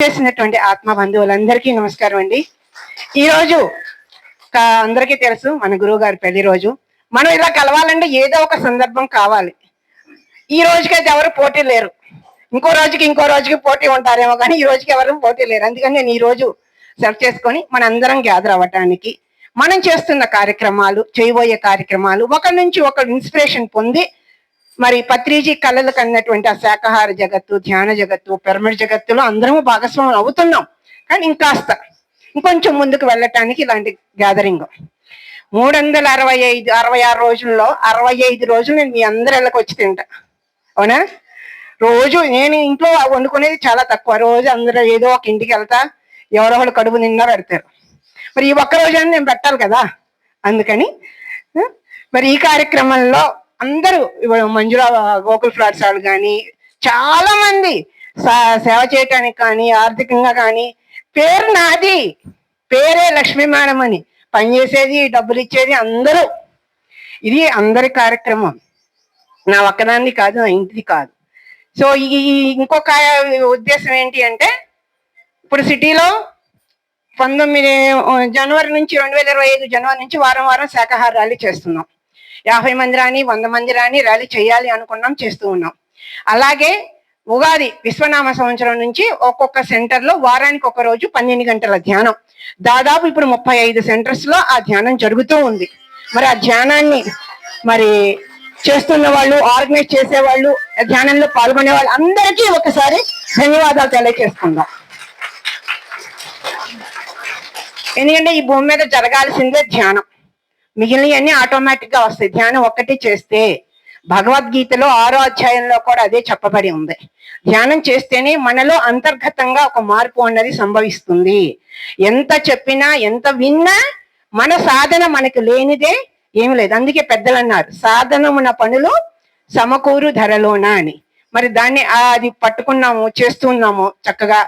చేసినటువంటి ఆత్మ బంధువులందరికీ నమస్కారం అండి. ఈరోజు అందరికీ తెలుసు మన గురువు గారి పెళ్ళి రోజు. మనం ఇలా కలవాలంటే ఏదో ఒక సందర్భం కావాలి. ఈ రోజుకైతే ఎవరు పోటీ లేరు. ఇంకో రోజుకి ఇంకో రోజుకి పోటీ ఉంటారేమో కానీ ఈ రోజుకి ఎవరు పోటీ లేరు. అందుకని నేను ఈ రోజు సెర్చ్ చేసుకొని మన అందరం గ్యాదర్ అవ్వటానికి మనం చేస్తున్న కార్యక్రమాలు చేయబోయే కార్యక్రమాలు ఒకరి నుంచి ఒకరు ఇన్స్పిరేషన్ పొంది మరి పత్రిజీ కళలు కన్నటువంటి ఆ శాకాహార జగత్తు ధ్యాన జగత్తు పిరమిడ్ జగత్తులో అందరము భాగస్వాములు అవుతున్నాం. కానీ ఇంకాస్త ఇంకొంచెం ముందుకు వెళ్ళటానికి ఇలాంటి గ్యాదరింగ్ మూడు వందల అరవై ఐదు అరవై ఆరు రోజుల్లో అరవై ఐదు రోజులు నేను మీ అందరి ఇళ్ళకి వచ్చి తింటా. అవునా? రోజు నేను ఇంట్లో వండుకునేది చాలా తక్కువ. రోజు అందరూ ఏదో ఒక ఇంటికి వెళ్తా ఎవరో ఒకళ్ళు కడుపు నిండా పెడతారు. మరి ఈ ఒక్క రోజు నేను పెట్టాలి కదా? అందుకని మరి ఈ కార్యక్రమంలో అందరూ మంజుల గోకుల్ ఫ్లాట్స్ వాళ్ళు కానీ చాలా మంది సా- సేవ చేయటానికి కానీ ఆర్థికంగా కానీ పేరు నాది. పేరే లక్ష్మీ మేడం అని. పనిచేసేది డబ్బులు ఇచ్చేది అందరూ. ఇది అందరి కార్యక్రమం. నా ఒక్కదాన్ని కాదు నా ఇంటిది కాదు. సో ఈ ఇంకొక ఉద్దేశం ఏంటి అంటే ఇప్పుడు సిటీలో పంతొమ్మిది జనవరి నుంచి రెండు వేల ఇరవై ఐదు జనవరి నుంచి వారం వారం శాఖాహార ర్యాలీ చేస్తున్నాం. యాభై మంది రాని వంద మంది రాని ర్యాలీ చేయాలి అనుకున్నాం చేస్తూ ఉన్నాం. అలాగే ఉగాది విశ్వనామ సంవత్సరం నుంచి ఒక్కొక్క సెంటర్లో వారానికి ఒక రోజు పన్నెండు గంటల ధ్యానం. దాదాపు ఇప్పుడు ముప్పై ఐదు సెంటర్స్లో ఆ ధ్యానం జరుగుతూ ఉంది. మరి ఆ ధ్యానాన్ని మరి చేస్తున్న వాళ్ళు ఆర్గనైజ్ చేసే వాళ్ళు ఆ ధ్యానంలో పాల్గొనే వాళ్ళు అందరికీ ఒకసారి ధన్యవాదాలు తెలియజేసుకుందాం. ఎందుకంటే ఈ భూమి మీద జరగాల్సిందే ధ్యానం. మిగిలినవన్నీ ఆటోమేటిక్గా వస్తాయి. ధ్యానం ఒక్కటి చేస్తే భగవద్గీతలో ఆరో అధ్యాయంలో కూడా అదే చెప్పబడి ఉంది. ధ్యానం చేస్తేనే మనలో అంతర్గతంగా ఒక మార్పు అన్నది సంభవిస్తుంది. ఎంత చెప్పినా ఎంత విన్నా మన సాధన మనకి లేనిదే ఏమి లేదు. అందుకే పెద్దలు అన్నారు సాధనమున పనులు సమకూరు ధరలోన అని. మరి దాన్ని అది పట్టుకున్నాము చేస్తున్నాము చక్కగా.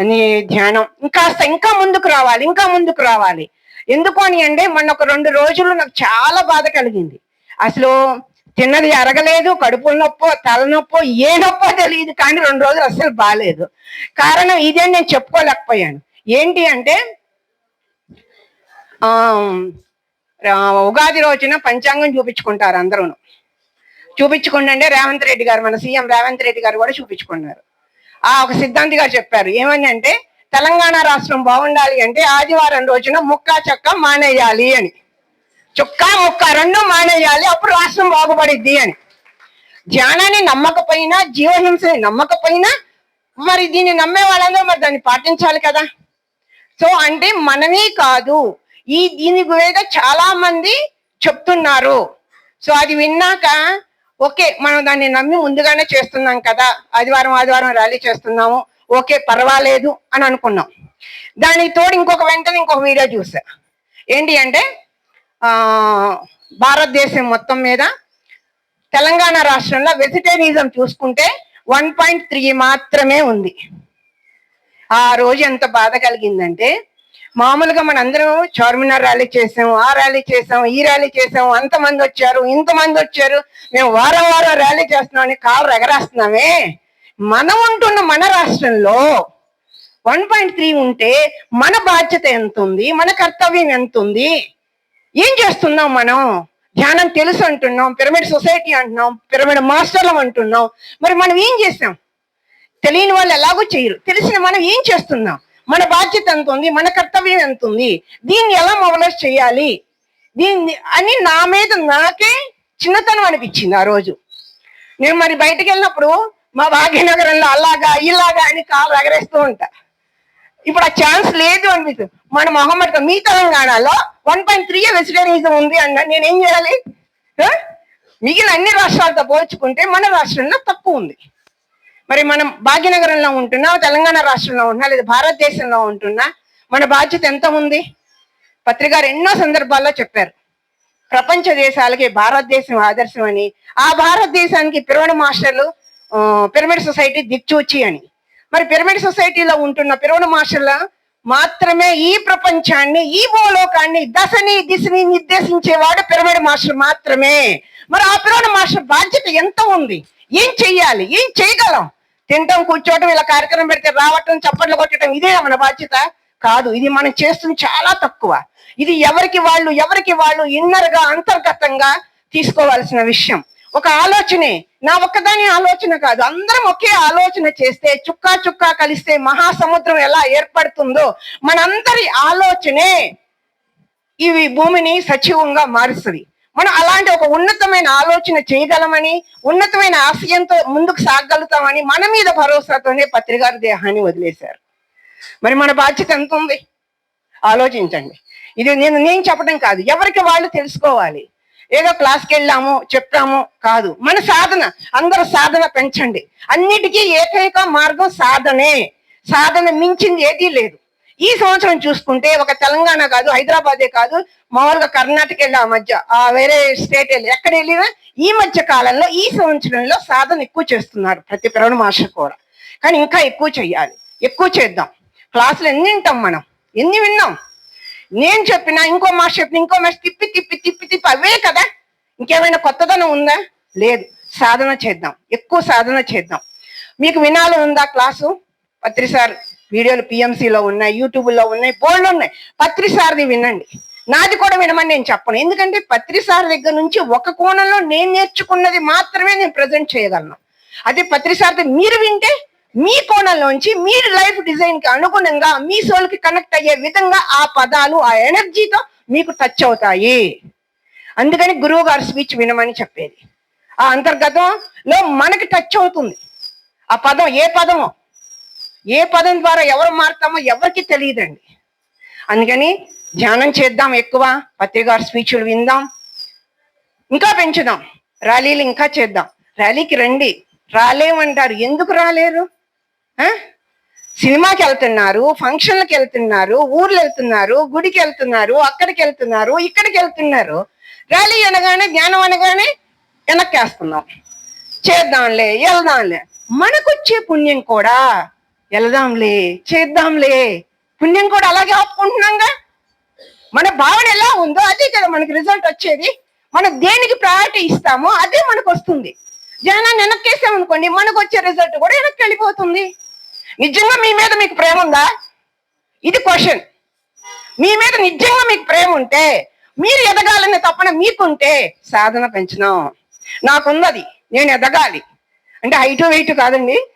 అని ధ్యానం. ఇంకాస్త ఇంకా ముందుకు రావాలి ఇంకా ముందుకు రావాలి. ఎందుకు అని అంటే మొన్న ఒక రెండు రోజులు నాకు చాలా బాధ కలిగింది. అసలు తిన్నది అరగలేదు కడుపు నొప్పో తలనొప్పో ఏ నొప్పో తెలియదు కానీ రెండు రోజులు అస్సలు బాగాలేదు కారణం ఇదే నేను చెప్పుకోలేకపోయాను. ఏంటి అంటే ఉగాది రోజున పంచాంగం చూపించుకుంటారు అందరూ చూపించుకుంటే రేవంత్ రెడ్డి గారు మన సీఎం రేవంత్ రెడ్డి గారు కూడా చూపించుకున్నారు. ఆ ఒక సిద్ధాంతి గారు చెప్పారు ఏమని అంటే తెలంగాణ రాష్ట్రం బాగుండాలి అంటే ఆదివారం రోజున ముక్కా చొక్క మానేయాలి అని. చుక్క ముక్క రెండు మానేయాలి అప్పుడు రాష్ట్రం బాగుపడిద్ది అని. ధ్యానాన్ని నమ్మకపోయినా జీవహింసని నమ్మకపోయినా మరి దీన్ని నమ్మే వాళ్ళందరూ మరి దాన్ని పాటించాలి కదా. సో అంటే మనమే కాదు ఈ దీని మీద చాలా మంది చెప్తున్నారు. సో అది విన్నాక ఓకే మనం దాన్ని నమ్మి ముందుగానే చేస్తున్నాం కదా. ఆదివారం ఆదివారం ర్యాలీ చేస్తున్నాము. ఓకే పర్వాలేదు అని అనుకున్నాం. దానికి తోడు ఇంకొక వెంటనే ఇంకొక వీడియో చూసా. ఏంటి అంటే భారతదేశం మొత్తం మీద తెలంగాణ రాష్ట్రంలో వెజిటేరియనిజం చూసుకుంటే వన్ పాయింట్ త్రీ మాత్రమే ఉంది. ఆ రోజు ఎంత బాధ కలిగిందంటే మామూలుగా మనందరం చార్మినార్ ర్యాలీ చేసాం ఆ ర్యాలీ చేసాం ఈ ర్యాలీ చేసాం అంతమంది వచ్చారు ఇంతమంది వచ్చారు మేము వారం వారం ర్యాలీ చేస్తున్నాం అని కారు ఎగరేస్తున్నామే మనం ఉంటున్న మన రాష్ట్రంలో వన్ పాయింట్ త్రీ ఉంటే మన బాధ్యత ఎంత ఉంది మన కర్తవ్యం ఎంత ఉంది ఏం చేస్తున్నాం మనం? ధ్యానం తెలుసు అంటున్నాం పిరమిడ్ సొసైటీ అంటున్నాం పిరమిడ్ మాస్టర్లం అంటున్నాం. మరి మనం ఏం చేసాం తెలియని వాళ్ళు ఎలాగో చేయరు. తెలిసిన మనం ఏం చేస్తున్నాం? మన బాధ్యత ఎంత ఉంది మన కర్తవ్యం ఎంత ఉంది దీన్ని ఎలా మొబలైజ్ చేయాలి? దీన్ని అని నా మీద నాకే చిన్నతనం అనిపించింది ఆ రోజు. నేను మరి బయటకు వెళ్ళినప్పుడు మా భాగ్యనగరంలో అలాగా ఇలాగా అని కాలు ఎగరేస్తూ ఉంటా. ఇప్పుడు ఆ ఛాన్స్ లేదు అనిపిస్తుంది మన మొహమ్మద్ మీ తెలంగాణలో వన్ పాయింట్ త్రీ వెజిటేరియనిజం ఉంది అన్న నేనేం చేయాలి? మిగిలిన అన్ని రాష్ట్రాలతో పోల్చుకుంటే మన రాష్ట్రంలో తక్కువ ఉంది. మరి మనం భాగ్యనగరంలో ఉంటున్నా తెలంగాణ రాష్ట్రంలో ఉన్నా లేదా భారతదేశంలో ఉంటున్నా మన బాధ్యత ఎంత ఉంది? పత్రికారు ఎన్నో సందర్భాల్లో చెప్పారు. ప్రపంచ దేశాలకి భారతదేశం ఆదర్శం అని ఆ భారతదేశానికి పిరవణ మాస్టర్లు పిరమిడ్ సొసైటీ దిక్చూచి అని. మరి పిరమిడ్ సొసైటీలో ఉంటున్న పిరమిడ్ మాస్టర్ల మాత్రమే ఈ ప్రపంచాన్ని ఈ భూలోకాన్ని దశని దిశని నిర్దేశించేవాడు పిరమిడ్ మాస్టర్ మాత్రమే. మరి ఆ పిరమిడ్ మాస్టర్ బాధ్యత ఎంత ఉంది? ఏం చెయ్యాలి? ఏం చేయగలం? తినటం కూర్చోవటం ఇలా కార్యక్రమం పెడితే రావటం చప్పట్లు కొట్టడం ఇదే మన బాధ్యత కాదు. ఇది మనం చేస్తుంది చాలా తక్కువ. ఇది ఎవరికి వాళ్ళు ఎవరికి వాళ్ళు ఇన్నర్గా అంతర్గతంగా తీసుకోవాల్సిన విషయం. ఒక ఆలోచనే నా ఒక్కదాని ఆలోచన కాదు. అందరం ఒకే ఆలోచన చేస్తే చుక్కా చుక్కా కలిస్తే మహాసముద్రం ఎలా ఏర్పడుతుందో మనందరి ఆలోచనే ఇవి భూమిని సజీవంగా మారుస్తుంది. మనం అలాంటి ఒక ఉన్నతమైన ఆలోచన చేయగలమని ఉన్నతమైన ఆశయంతో ముందుకు సాగలుగుతామని మన మీద భరోసాతోనే పత్రికారు దేహాన్ని వదిలేశారు. మరి మన బాధ్యత ఎంత ఉంది ఆలోచించండి. ఇది నేను నేను చెప్పడం కాదు. ఎవరికి వాళ్ళు తెలుసుకోవాలి? ఏదో క్లాస్కి వెళ్ళాము చెప్పాము కాదు. మన సాధన అందరూ సాధన పెంచండి. అన్నిటికీ ఏకైక మార్గం సాధనే. సాధన మించింది ఏదీ లేదు. ఈ సంవత్సరం చూసుకుంటే ఒక తెలంగాణ కాదు హైదరాబాదే కాదు మామూలుగా కర్ణాటక వెళ్ళి ఆ మధ్య ఆ వేరే స్టేట్ వెళ్ళి. ఎక్కడ వెళ్ళినా ఈ మధ్య కాలంలో ఈ సంవత్సరంలో సాధన ఎక్కువ చేస్తున్నారు ప్రతి ప్రవణ మాస్టర్ కూడా. కానీ ఇంకా ఎక్కువ చెయ్యాలి ఎక్కువ చేద్దాం. క్లాసులు ఎన్ని వింటాం మనం? ఎన్ని విన్నాం? నేను చెప్పిన ఇంకో మాస్ చెప్పిన ఇంకో మాస్ తిప్పి తిప్పి తిప్పి తిప్పి అవే కదా? ఇంకేమైనా కొత్తదనం ఉందా? లేదు. సాధన చేద్దాం. ఎక్కువ సాధన చేద్దాం. మీకు వినాలి ఉందా క్లాసు? పత్రి సార్ వీడియోలు పిఎంసీలో ఉన్నాయి యూట్యూబ్లో ఉన్నాయి బోర్డులు ఉన్నాయి. పత్రి సార్ది వినండి. నాది కూడా వినమని నేను చెప్పను. ఎందుకంటే పత్రి సార్ దగ్గర నుంచి ఒక కోణంలో నేను నేర్చుకున్నది మాత్రమే నేను ప్రజెంట్ చేయగలను. అదే పత్రి సార్ది మీరు వింటే మీ కోణంలోంచి మీ లైఫ్ డిజైన్కి అనుగుణంగా మీ సోల్కి కనెక్ట్ అయ్యే విధంగా ఆ పదాలు ఆ ఎనర్జీతో మీకు టచ్ అవుతాయి. అందుకని గురువు గారు స్పీచ్ వినమని చెప్పేది. ఆ అంతర్గతంలో మనకి టచ్ అవుతుంది. ఆ పదం ఏ పదమో ఏ పదం ద్వారా ఎవరు మారుతామో ఎవరికి తెలియదండి. అందుకని ధ్యానం చేద్దాం ఎక్కువ. పత్రికారు స్పీచ్లు విందాం. ఇంకా పెంచుదాం. ర్యాలీలు ఇంకా చేద్దాం. ర్యాలీకి రండి. రాలేమంటారు. ఎందుకు రాలేరు? సినిమాకి వెళ్తున్నారు ఫంక్షన్లకు వెళ్తున్నారు ఊర్లు వెళ్తున్నారు గుడికి వెళ్తున్నారు అక్కడికి వెళ్తున్నారు ఇక్కడికి వెళ్తున్నారు. ర్యాలీ అనగానే జ్ఞానం అనగానే వెనక్కేస్తున్నాం. చేద్దాంలే వెళ్దాంలే. మనకొచ్చే పుణ్యం కూడా వెళదాంలే చేద్దాంలే. పుణ్యం కూడా అలాగే ఆపుకుంటున్నాంగా? మన భావన ఎలా ఉందో అదే కదా మనకి రిజల్ట్ వచ్చేది. మనం దేనికి ప్రయారిటీ ఇస్తామో అదే మనకు వస్తుంది జనాన్ని వెనక్కేసామనుకోండి మనకు వచ్చే రిజల్ట్ కూడా వెనక్కి వెళ్ళిపోతుంది. నిజంగా మీ మీద మీకు ప్రేమ ఉందా? ఇది క్వశ్చన్ మీ మీద నిజంగా మీకు ప్రేమ ఉంటే మీరు ఎదగాలనే తప్పన మీకుంటే సాధన పెంచడం నాకున్నది నేను ఎదగాలి. అంటే హైటు వెయిట్ కాదండి.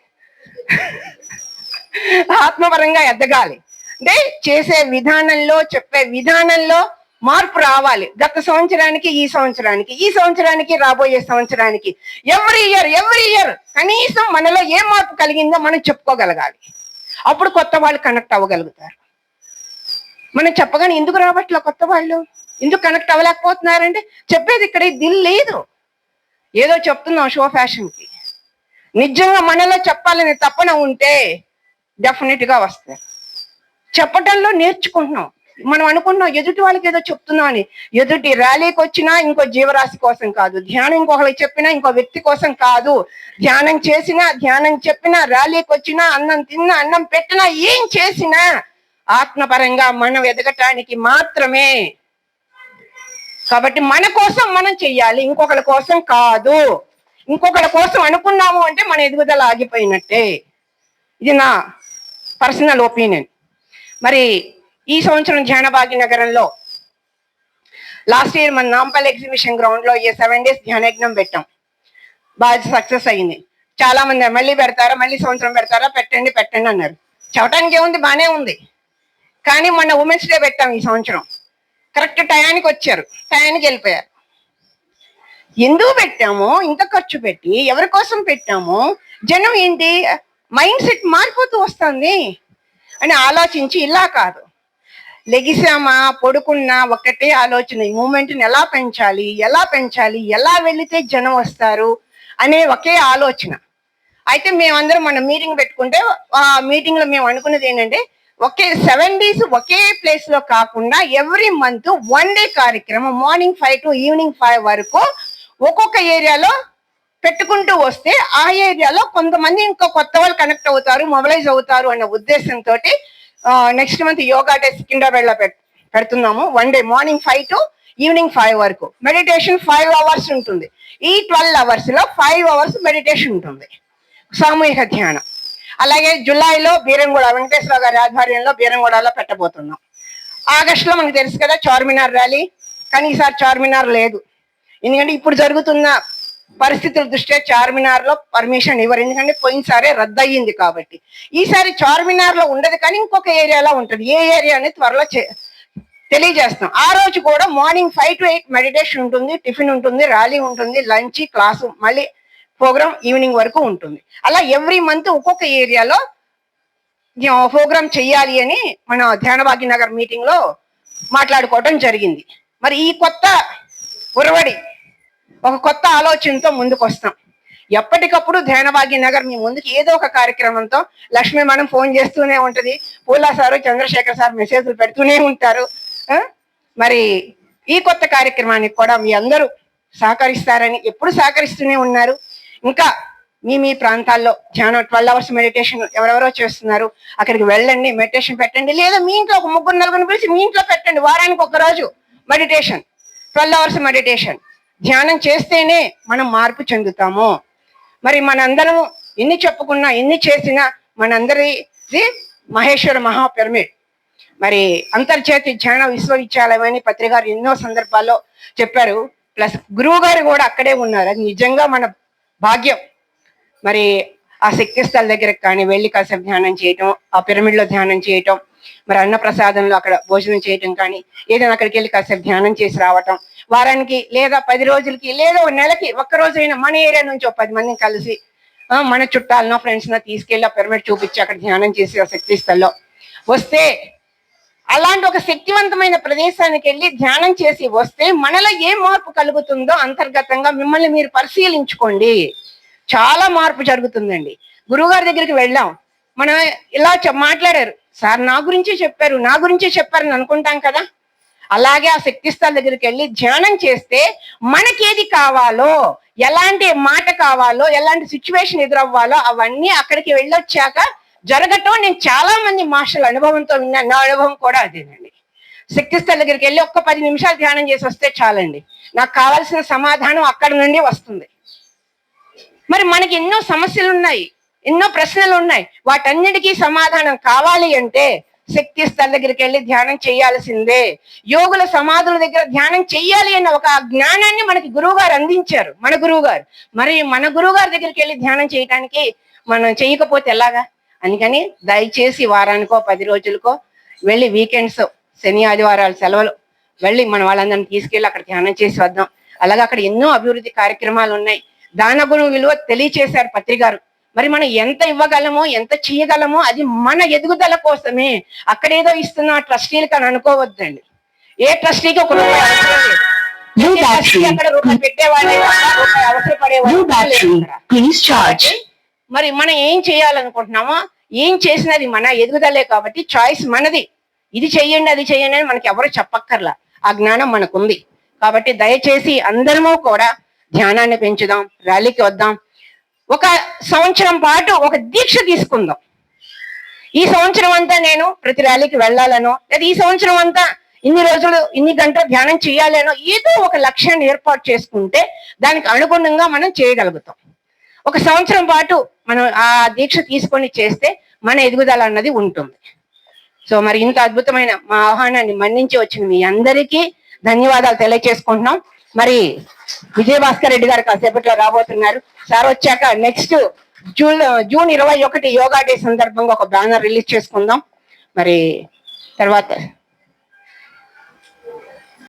ఆత్మపరంగా ఎదగాలి. అంటే చేసే విధానంలో చెప్పే విధానంలో మార్పు రావాలి. గత సంవత్సరానికి ఈ సంవత్సరానికి ఈ సంవత్సరానికి రాబోయే సంవత్సరానికి. ఎవ్రీ ఇయర్ ఎవ్రీ ఇయర్ కనీసం మనలో ఏ మార్పు కలిగిందో మనం చెప్పుకోగలగాలి. అప్పుడు కొత్త వాళ్ళు కనెక్ట్ అవ్వగలుగుతారు. మనం చెప్పగానే ఎందుకు రావట్లే కొత్త వాళ్ళు? ఎందుకు కనెక్ట్ అవ్వలేకపోతున్నారంటే చెప్పేది ఇక్కడ దిల్ లేదు. ఏదో చెప్తున్నాం షో ఫ్యాషన్కి. నిజంగా మనలో చెప్పాలని తప్పన ఉంటే డెఫినెట్గా వస్తారు చెప్పటంలో నేర్చుకుంటున్నాం. మనం అనుకుంటున్నాం ఎదుటి వాళ్ళకి ఏదో చెప్తున్నాం అని. ఎదుటి ర్యాలీకి వచ్చినా ఇంకో జీవరాశి కోసం కాదు. ధ్యానం ఇంకొకరికి చెప్పినా ఇంకో వ్యక్తి కోసం కాదు. ధ్యానం చేసినా ధ్యానం చెప్పినా ర్యాలీకి వచ్చినా అన్నం తిన్నా అన్నం పెట్టినా ఏం చేసినా ఆత్మపరంగా మనం ఎదగటానికి మాత్రమే. కాబట్టి మన కోసం మనం చెయ్యాలి. ఇంకొకరి కోసం కాదు. ఇంకొకరి కోసం అనుకున్నాము అంటే మన ఎదుగుదల ఆగిపోయినట్టే. ఇది నా పర్సనల్ ఒపీనియన్ మరి ఈ సంవత్సరం ధ్యాన భాగ్యనగరంలో లాస్ట్ ఇయర్ మన నాంపల్ ఎగ్జిబిషన్ గ్రౌండ్లో ఈ సెవెన్ డేస్ ధ్యానయజ్ఞం పెట్టాం. బాగా సక్సెస్ అయింది. చాలా మంది మళ్ళీ పెడతారా? మళ్ళీ సంవత్సరం పెడతారా? పెట్టండి పెట్టండి అన్నారు. చెప్పడానికి ఏముంది? బానే ఉంది. కానీ మొన్న ఉమెన్స్ డే పెట్టాం ఈ సంవత్సరం. కరెక్ట్ టయానికి వచ్చారు. టయానికి వెళ్ళిపోయారు. ఎందుకు పెట్టామో? ఇంత ఖర్చు పెట్టి ఎవరి కోసం పెట్టామో? జనం ఏంటి? మైండ్ సెట్ మారిపోతూ వస్తుంది. అని ఆలోచించి ఇలా కాదు. లెగిసామా పడుకున్నా ఒకటే ఆలోచన ఈ మూమెంట్ని ఎలా పెంచాలి ఎలా పెంచాలి ఎలా వెళితే జనం వస్తారు అనే ఒకే ఆలోచన. అయితే మేమందరం మన మీటింగ్ పెట్టుకుంటే ఆ మీటింగ్లో మేము అనుకున్నది ఏంటంటే ఒకే సెవెన్ డేస్ ఒకే ప్లేస్లో కాకుండా ఎవ్రీ మంత్ వన్ డే కార్యక్రమం morning five to evening five వరకు ఒక్కొక్క ఏరియాలో పెట్టుకుంటూ వస్తే ఆ ఏరియాలో కొంతమంది ఇంకా కొత్త వాళ్ళు కనెక్ట్ అవుతారు మొబిలైజ్ అవుతారు అన్న ఉద్దేశంతో నెక్స్ట్ మంత్ యోగా డే సికింద్రాబాద్లో పెడుతున్నాము. One day morning five to evening five వరకు. మెడిటేషన్ ఫైవ్ అవర్స్ ఉంటుంది. ఈ ట్వెల్వ్ అవర్స్లో ఫైవ్ అవర్స్ మెడిటేషన్ ఉంటుంది. సామూహిక ధ్యానం. అలాగే జులైలో బీరంగూడ వెంకటేశ్వర గారి ఆధ్వర్యంలో బీరంగూడలో పెట్టబోతున్నాం. ఆగస్టులో మనకు తెలుసు కదా చార్మినార్ ర్యాలీ. కానీ ఈసారి చార్మినార్ లేదు. ఎందుకంటే ఇప్పుడు జరుగుతున్న పరిస్థితుల దృష్ట్యా చార్మినార్లో పర్మిషన్ ఇవ్వరు. ఎందుకంటే పోయినసారే రద్దు అయ్యింది కాబట్టి. ఈసారి చార్మినార్లో ఉండదు కానీ ఇంకొక ఏరియాలో ఉంటుంది. ఏ ఏరియా అనేది త్వరలో చే- తెలియజేస్తాం ఆ రోజు కూడా morning five to eight meditation ఉంటుంది టిఫిన్ ఉంటుంది ర్యాలీ ఉంటుంది లంచ్ క్లాసు మళ్ళీ ప్రోగ్రామ్ ఈవినింగ్ వరకు ఉంటుంది. అలా ఎవ్రీ మంత్ ఒక్కొక్క ఏరియాలో ప్రోగ్రామ్ చెయ్యాలి అని మన ధ్యానభాగ్యనగర్ మీటింగ్లో మాట్లాడుకోవటం జరిగింది. మరి ఈ కొత్త ఉరవడి ఒక కొత్త ఆలోచనతో ముందుకు వస్తాం ఎప్పటికప్పుడు ధ్యానభాగ్య నగర్ మీ ముందుకు ఏదో ఒక కార్యక్రమంతో లక్ష్మి మనం ఫోన్ చేస్తూనే ఉంటుంది. పూలా సారు చంద్రశేఖర్ సార్ మెసేజ్లు పెడుతూనే ఉంటారు. మరి ఈ కొత్త కార్యక్రమానికి కూడా మీ అందరూ సహకరిస్తారని ఎప్పుడు సహకరిస్తూనే ఉన్నారు. ఇంకా మీ మీ ప్రాంతాల్లో ధ్యానం ట్వెల్వ్ అవర్స్ మెడిటేషన్ ఎవరెవరో చేస్తున్నారు. అక్కడికి వెళ్ళండి మెడిటేషన్ పెట్టండి లేదా మీ ఇంట్లో ఒక ముగ్గురు నలుగురు పిలిచి మీ ఇంట్లో పెట్టండి. వారానికి ఒక రోజు మెడిటేషన్ ట్వెల్వ్ అవర్స్ మెడిటేషన్. ధ్యానం చేస్తేనే మనం మార్పు చెందుతాము. మరి మనందరం ఎన్ని చెప్పుకున్నా ఎన్ని చేసినా మనందరిది మహేశ్వర మహా పిరమిడ్. మరి అంతర్జాతీయ ధ్యాన విశ్వవిద్యాలయం అని పత్రికారు ఎన్నో సందర్భాల్లో చెప్పారు. ప్లస్ గురువు గారు కూడా అక్కడే ఉన్నారు. అది నిజంగా మన భాగ్యం. మరి ఆ శక్తి స్థల దగ్గరకు కానీ వెళ్ళి కాసేపు ధ్యానం చేయటం ఆ పిరమిడ్లో ధ్యానం చేయటం మరి అన్న ప్రసాదంలో అక్కడ భోజనం చేయటం కానీ ఏదైనా అక్కడికి వెళ్ళి కాసేపు ధ్యానం చేసి రావటం వారానికి లేదా పది రోజులకి లేదా ఒక నెలకి ఒక్క రోజైనా మన ఏరియా నుంచి ఒక పది మందిని కలిసి మన చుట్టాలనో ఫ్రెండ్స్నో తీసుకెళ్ళి ఆ పిరమిడ్ చూపించి అక్కడ ధ్యానం చేసి ఆ శక్తి స్థల్లో వస్తే అలాంటి ఒక శక్తివంతమైన ప్రదేశానికి వెళ్ళి ధ్యానం చేసి వస్తే మనలో ఏ మార్పు కలుగుతుందో అంతర్గతంగా మిమ్మల్ని మీరు పరిశీలించుకోండి. చాలా మార్పు జరుగుతుందండి. గురువుగారి దగ్గరికి వెళ్ళాం. మనం ఇలా మాట్లాడారు. సార్ నా గురించే చెప్పారు నా గురించే చెప్పారని అనుకుంటాం కదా? అలాగే ఆ శక్తిస్థల దగ్గరికి వెళ్ళి ధ్యానం చేస్తే మనకేది కావాలో ఎలాంటి మాట కావాలో ఎలాంటి సిచ్యువేషన్ ఎదురవ్వాలో అవన్నీ అక్కడికి వెళ్ళొచ్చాక జరగటం నేను చాలా మంది మాస్టర్ల అనుభవంతో విన్నాను నా అనుభవం కూడా అదేనండి. శక్తిస్థల దగ్గరికి వెళ్ళి ఒక్క పది నిమిషాలు ధ్యానం చేసి వస్తే చాలండి. నాకు కావాల్సిన సమాధానం అక్కడ నుండి వస్తుంది. మరి మనకి ఎన్నో సమస్యలు ఉన్నాయి ఎన్నో ప్రశ్నలు ఉన్నాయి వాటన్నిటికీ సమాధానం కావాలి అంటే శక్తి స్థల దగ్గరికి వెళ్ళి ధ్యానం చేయాల్సిందే. యోగుల సమాధుల దగ్గర ధ్యానం చెయ్యాలి అన్న ఒక జ్ఞానాన్ని మనకి గురువు గారు అందించారు. మన గురువు గారు మరి మన గురువు గారి దగ్గరికి వెళ్ళి ధ్యానం చేయటానికి మనం చేయకపోతే ఎలాగా? అందుకని దయచేసి వారానికో పది రోజులకో వెళ్ళి వీకెండ్స్ శని ఆదివారాలు సెలవులు వెళ్ళి మన వాళ్ళందరిని తీసుకెళ్ళి అక్కడ ధ్యానం చేసి వద్దాం. అలాగే అక్కడ ఎన్నో అభివృద్ధి కార్యక్రమాలు ఉన్నాయి. దాన గురువు విలువ తెలియచేశారు పత్రికారు. మరి మనం ఎంత ఇవ్వగలమో ఎంత చేయగలమో అది మన ఎదుగుదల కోసమే. అక్కడేదో ఇస్తున్న ట్రస్టీలకు అని అనుకోవద్దండి. ఏ ట్రస్టీకి ఒక రూపాయి అవసరం లేదు. మరి మనం ఏం చేయాలనుకుంటున్నామో ఏం చేసినది మన ఎదుగుదలే కాబట్టి చాయిస్ మనది. ఇది చెయ్యండి అది చెయ్యండి అని మనకి ఎవరు చెప్పక్కర్లా. ఆ జ్ఞానం మనకుంది. కాబట్టి దయచేసి అందరము కూడా ధ్యానాన్ని పెంచుదాం ర్యాలీకి వద్దాం ఒక సంవత్సరం పాటు ఒక దీక్ష తీసుకుందాం. ఈ సంవత్సరం అంతా నేను ప్రతి ర్యాలీకి వెళ్ళాలనో లేదా ఈ సంవత్సరం అంతా ఇన్ని రోజులు ఇన్ని గంటలు ధ్యానం చేయాలనో ఏదో ఒక లక్ష్యాన్ని ఏర్పాటు చేసుకుంటే దానికి అనుగుణంగా మనం చేయగలుగుతాం. ఒక సంవత్సరం పాటు మనం ఆ దీక్ష తీసుకొని చేస్తే మన ఎదుగుదల అన్నది ఉంటుంది. సో మరి ఇంత అద్భుతమైన మా ఆహ్వానాన్ని మన్నించి వచ్చిన మీ అందరికీ ధన్యవాదాలు తెలియజేసుకుంటున్నాం. మరి విజయభాస్కర్ రెడ్డి గారు కాసేపట్లో రాబోతున్నారు. సార్ వచ్చాక నెక్స్ట్ జూన్ జూన్ ఇరవై ఒకటి యోగా డే సందర్భంగా ఒక బ్యానర్ రిలీజ్ చేసుకుందాం. మరి తర్వాత